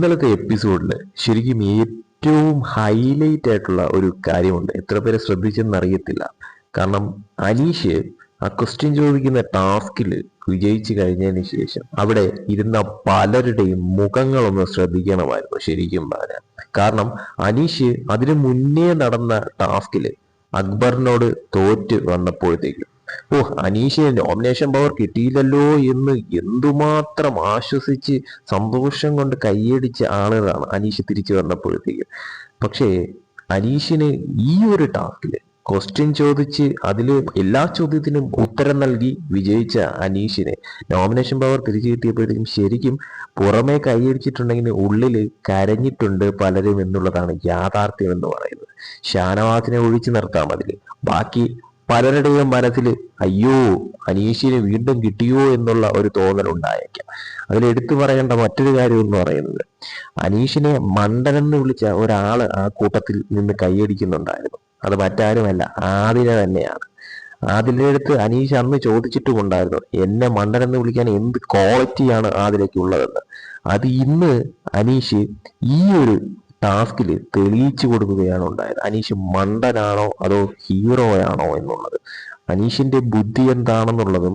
ഇന്നലത്തെ എപ്പിസോഡിൽ ശരിക്കും ഏറ്റവും ഹൈലൈറ്റ് ആയിട്ടുള്ള ഒരു കാര്യമുണ്ട്. എത്ര പേരെ ശ്രദ്ധിച്ചെന്ന് അറിയത്തില്ല. കാരണം അനീഷ് ആ ക്വസ്റ്റ്യൻ ചോദിക്കുന്ന ടാസ്കിൽ വിജയിച്ചു കഴിഞ്ഞതിന് ശേഷം അവിടെ ഇരുന്ന പലരുടെയും മുഖങ്ങളൊന്ന് ശ്രദ്ധിക്കണമായിരുന്നു ശരിക്കും പറഞ്ഞാൽ. കാരണം അനീഷ് അതിനു മുന്നേ നടന്ന ടാസ്കിൽ അക്ബറിനോട് തോറ്റ് വന്നപ്പോഴത്തേക്കും ഓ അനീഷിന് നോമിനേഷൻ പവർ കിട്ടിയില്ലല്ലോ എന്ന് എന്തുമാത്രം ആശ്വസിച്ച് സന്തോഷം കൊണ്ട് കൈയടിച്ച ആളുകളാണ് അനീഷ് തിരിച്ചു വന്നപ്പോഴത്തേക്കും. പക്ഷേ അനീഷിന് ഈ ഒരു ടാസ്കിൽ ക്വസ്റ്റ്യൻ ചോദിച്ച് അതിൽ എല്ലാ ചോദ്യത്തിനും ഉത്തരം നൽകി വിജയിച്ച അനീഷിനെ നോമിനേഷൻ പവർ തിരിച്ചു കിട്ടിയപ്പോഴത്തേക്കും ശരിക്കും പുറമേ കൈയടിച്ചിട്ടുണ്ടെങ്കിൽ ഉള്ളിൽ കരഞ്ഞിട്ടുണ്ട് പലരും എന്നുള്ളതാണ് യാഥാർത്ഥ്യം എന്ന് പറയുന്നത്. ഷാനവാസിനെ ഒഴിച്ചു നിർത്താം അതിൽ ബാക്കി പലരുടെയും മനസ്സിൽ അയ്യോ അനീഷിന് വീണ്ടും കിട്ടിയോ എന്നുള്ള ഒരു തോന്നൽ ഉണ്ടായേക്കാം. അതിൽ എടുത്തു പറയേണ്ട മറ്റൊരു കാര്യം എന്ന് പറയുന്നത് അനീഷിനെ മണ്ടനെന്ന് വിളിച്ച ഒരാൾ ആ കൂട്ടത്തിൽ നിന്ന് കൈയടിക്കുന്നുണ്ടായിരുന്നു. അത് മറ്റാരുമല്ല ആദില തന്നെയാണ്. ആദിലെ അടുത്ത് അനീഷ് അന്ന് ചോദിച്ചിട്ടുമുണ്ടായിരുന്നു എന്നെ മണ്ടനെന്ന് വിളിക്കാൻ എന്ത് ക്വാളിറ്റിയാണ് ആദിലേക്ക് ഉള്ളതെന്ന് അത് ഇന്ന് അനീഷ് ഈ ഒരു ടാസ്കിൽ തെളിയിച്ചു കൊടുക്കുകയാണ് ഉണ്ടായത്. അനീഷ് മണ്ടനാണോ അതോ ഹീറോയാണോ എന്നുള്ളത്. അനീഷിന്റെ ബുദ്ധി എന്താണെന്നുള്ളതും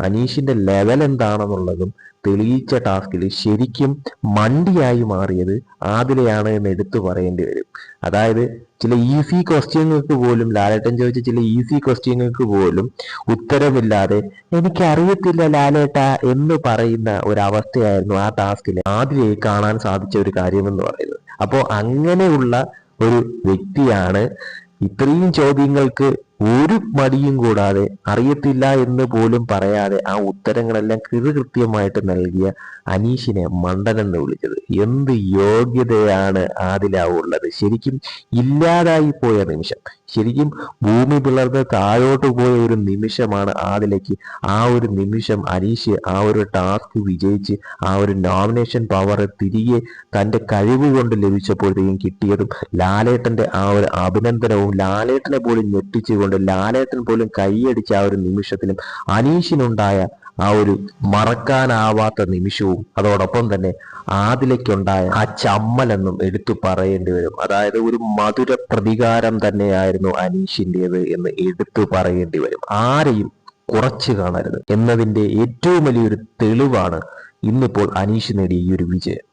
അനീഷിന്റെ ലെവൽ എന്താണെന്നുള്ളതും തെളിയിച്ച ടാസ്കിൽ ശരിക്കും മണ്ടിയായി മാറിയത് ആദിലയാണ് എന്ന് എടുത്തു പറയേണ്ടി വരും. അതായത് ചില ഈസി ക്വസ്റ്റ്യങ്ങൾക്ക് പോലും ലാലേട്ടൻ ചോദിച്ച ചില ഈസി ക്വസ്റ്റ്യങ്ങൾക്ക് പോലും ഉത്തരമില്ലാതെ എനിക്കറിയത്തില്ല ലാലേട്ട എന്ന് പറയുന്ന ഒരു അവസ്ഥയായിരുന്നു ആ ടാസ്കിൽ ആദിലയെ കാണാൻ സാധിച്ച ഒരു കാര്യമെന്ന് പറയുന്നത്. അപ്പോൾ അങ്ങനെയുള്ള ഒരു വ്യക്തിയാണ് ഇത്രയും ചോദ്യങ്ങൾക്ക് ഒരു മടിയും കൂടാതെ അറിയത്തില്ല എന്ന് പോലും പറയാതെ ആ ഉത്തരങ്ങളെല്ലാം കൃതകൃത്യമായിട്ട് നൽകിയ അനീഷിനെ മണ്ടനെന്ന് വിളിച്ചത്. എന്ത് യോഗ്യതയാണ് ആദിലാവുള്ളത് ശരിക്കും ഇല്ലാതായി പോയ നിമിഷം. ശരിക്കും ഭൂമി പിളർന്ന് താഴോട്ട് പോയ ഒരു നിമിഷമാണ് ആദിലേക്ക്. ആ ഒരു നിമിഷം അനീഷ് ആ ഒരു ടാസ്ക് വിജയിച്ച് ആ ഒരു നോമിനേഷൻ പവർ തിരികെ തന്റെ കഴിവ് കൊണ്ട് ലഭിച്ചപ്പോഴത്തേക്കും കിട്ടിയതും ലാലേട്ടന്റെ ആ ഒരു അഭിനന്ദനവും ലാലേട്ടനെ പോലും ഞെട്ടിച്ചുകൊണ്ട് ലാലേട്ടൻ പോലും കൈയടിച്ച ആ ഒരു നിമിഷത്തിലും അനീഷിനുണ്ടായ ആ ഒരു മറക്കാനാവാത്ത നിമിഷവും അതോടൊപ്പം തന്നെ ആദിലേക്കുണ്ടായ ആ ചമ്മലെന്നും എടുത്തു പറയേണ്ടി വരും. അതായത് ഒരു മധുര പ്രതികാരം തന്നെയായിരുന്നു അനീഷിന്റെത് എന്ന് എടുത്തു പറയേണ്ടി വരും. ആരെയും കുറച്ചു കാണരുത് എന്നതിന്റെ ഏറ്റവും വലിയൊരു തെളിവാണ് ഇന്നിപ്പോൾ അനീഷ് നേടിയ ഈ ഒരു വിജയം.